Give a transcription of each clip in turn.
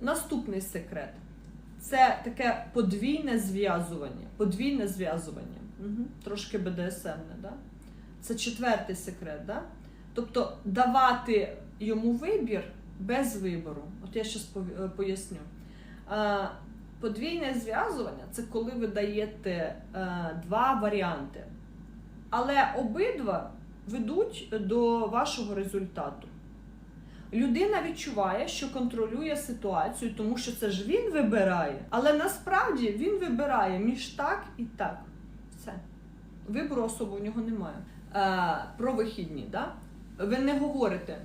Наступний секрет це таке подвійне зв'язування. Подвійне зв'язування. Угу. Трошки БДСМне, да? Це четвертий секрет, да? Тобто давати йому вибір без вибору. От я поясню. Е, Подвійне зв'язування це коли ви даєте е, два варіанти, але обидва ведуть до вашого результату. Людина відчуває, що контролює ситуацію, тому що це ж він вибирає. Але насправді він вибирає між так і так. Все. Вибору особо в нього немає. Е, про вихідні, да? ви не говорите,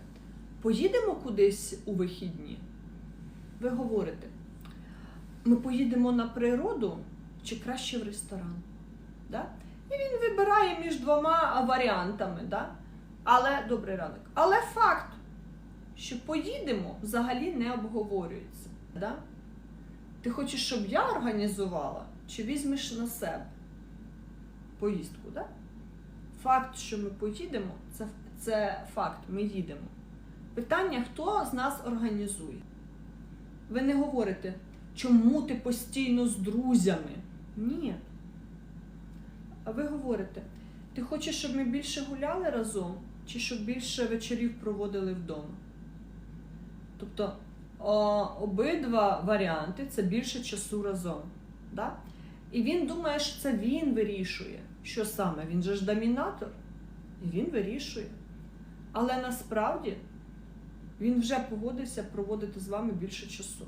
поїдемо кудись у вихідні. Ви говорите, ми поїдемо на природу чи краще в ресторан. Да? І він вибирає між двома варіантами. Да? Але добрий ранок. Але факт, що поїдемо, взагалі не обговорюється. Да? Ти хочеш, щоб я організувала, чи візьмеш на себе поїздку? Да? Факт, що ми поїдемо, це, це факт, ми їдемо. Питання, хто з нас організує? Ви не говорите, чому ти постійно з друзями? Ні. А ви говорите, ти хочеш, щоб ми більше гуляли разом, чи щоб більше вечорів проводили вдома? Тобто о, обидва варіанти це більше часу разом. Да? І він думає, що це він вирішує. Що саме? Він же ж домінатор, і він вирішує. Але насправді він вже погодився проводити з вами більше часу.